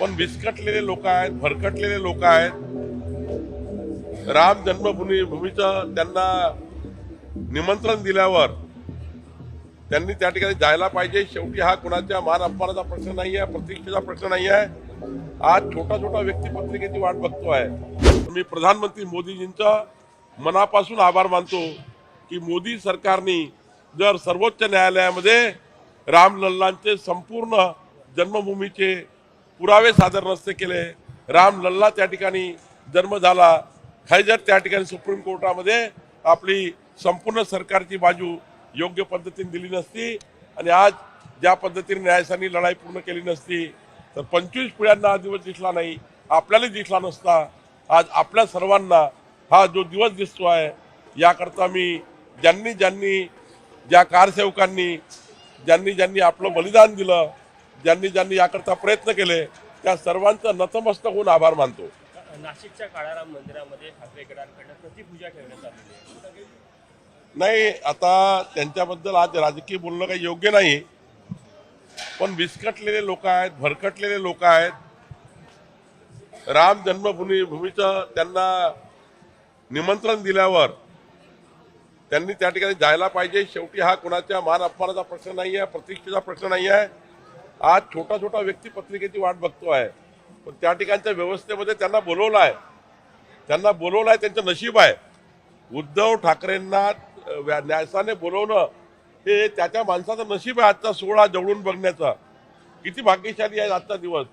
पण विस्कटलेले लोक आहेत भरकटलेले लोक आहेत. राम जन्मभूमी भूमीचं त्यांना निमंत्रण दिल्यावर त्यांनी त्या ठिकाणी जायला पाहिजे. शेवटी हा कुणाच्या मान अपमानाचा प्रश्न नाही आहे प्रतिष्ठेचा प्रश्न नाही आहे आज छोटा छोटा व्यक्ती पत्रिकेची वाट बघतो आहे. मी प्रधानमंत्री मोदीजींचा मनापासून आभार मानतो की मोदी सरकारने जर सर्वोच्च न्यायालयामध्ये रामलल्लांचे संपूर्ण जन्मभूमीचे पुरावे सादर नसते केले. राम लल्ला त्या ठिकाणी जन्म झाला. खैजर जर त्या ठिकाणी सुप्रीम कोर्टामध्ये आपली संपूर्ण सरकारची बाजू योग्य पद्धतीने दिली नसती आणि आज ज्या पद्धतीने न्यायासानी लढाई पूर्ण केली नसती तर पंचवीस पिढ्यांना हा दिवस दिसला नाही आपल्याला दिसला नसता. आज आपल्या सर्वांना हा जो दिवस दिसतो आहे याकरता मी ज्यांनी ज्यांनी ज्या कारसेवकांनी ज्यांनी ज्यांनी आपलं बलिदान दिलं ज्यांनी ज्यांनी याकरता प्रयत्न केले त्या सर्वांचं नतमस्तक होऊन आभार मानतो. नाशिकच्या काळाराम मंदिरामध्ये ठाकरे गडांकडनं प्रतिपूजा ठेवण्यात आलेली आहे. नाही आता त्यांच्याबद्दल आज राजकीय बोलणं काही योग्य नाही. पण विस्कटलेले लोक आहेत भरकटलेले लोक आहेत. राम जन्मभूमी भूमीचं त्यांना निमंत्रण दिल्यावर त्यांनी त्या ठिकाणी जायला पाहिजे. शेवटी हा कुणाच्या मान अपमानाचा प्रश्न नाही आहे प्रतिष्ठेचा प्रश्न नाही आहे आज छोटा छोटा व्यक्ती पत्रिकेची वाट बघतो आहे. पण त्या ठिकाणच्या व्यवस्थेमध्ये त्यांना बोलवलं आहे. त्यांना बोलवलं आहे त्यांचं नशीब आहे. उद्धव ठाकरेंना व्या- न्यासाने बोलवणं हे त्याच्या माणसाचं नशीब आहे आजचा सोहळा जवळून बघण्याचा. किती भाग्यशाली आहे आजचा दिवस.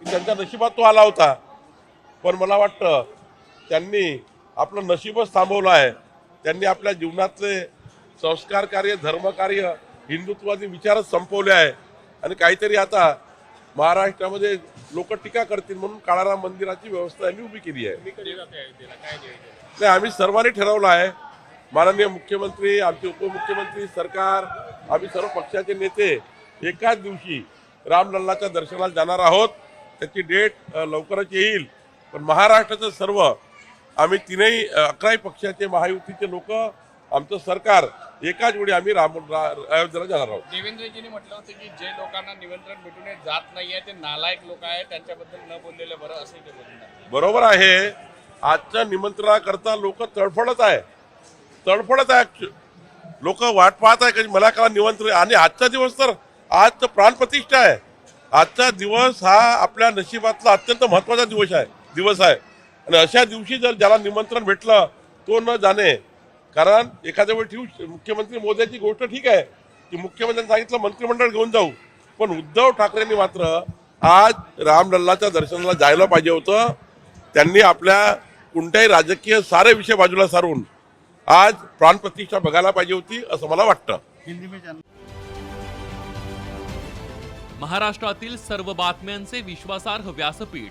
की त्यांच्या नशिबात तो आला होता. पण मला वाटतं त्यांनी आपलं नशीबच थांबवलं आहे. त्यांनी आपल्या जीवनातले संस्कार कार्य धर्मकार्य हिंदुत्वाचे विचारच संपवले आहे. आणि काहीतरी आता महाराष्ट्रामध्ये लोक टीका करतील म्हणून काळाराम मंदिराची व्यवस्था यांनी उभी केली आहे? नाही आम्ही सर्वांनी ठरवलं आहे. माननीय मुख्यमंत्री आमचे उपमुख्यमंत्री सरकार आम्ही सर्व पक्षाचे नेते एकाच दिवशी रामलल्लाच्या दर्शनाला जाणार आहोत. त्याची डेट लवकरच येईल. पण महाराष्ट्राचं सर्व आम्ही तीनही अकराही पक्षाचे महायुतीचे लोक आमचं सरकार एकाच वेळी आम्ही राम अयोध्येला जाणार आहोत. देवेंद्रजींनी म्हटलं होतं की जे लोकांना निमंत्रण भेटून जात नाहीये ते नालायक लोक आहेत त्यांच्याबद्दल न बोललेलं बरं असंही ते बोलतात बरोबर आहे. आजच्या निमंत्रणाकरता लोक तडफडत आहे तडफडत आहे लोक वाट पाहत आहे की मला का निमंत्रण आणि आजचा दिवस तर आज तर प्राणप्रतिष्ठा आहे. आजचा दिवस हा आपल्या नशिबातला अत्यंत महत्त्वाचा दिवस आहे. दिवस आहे. आणि अशा दिवशी जर ज्याला निमंत्रण भेटलं तो न जाणे कारण एखाद्या वेळी ठेवू मुख्यमंत्री मोदीची गोष्ट ठीक आहे की मुख्यमंत्र्यांनी सांगितलं मंत्रिमंडळ घेऊन जाऊ. पण उद्धव ठाकरेंनी मात्र आज रामलल्लाच्या दर्शनाला जायला पाहिजे होतं. त्यांनी आपल्या कोणत्याही राजकीय सारे विषय बाजूला सारून आज प्राणप्रतिष्ठा बघायला पाहिजे होती असं मला वाटतं. महाराष्ट्रातील सर्व बातम्यांचे विश्वासार्ह व्यासपीठ.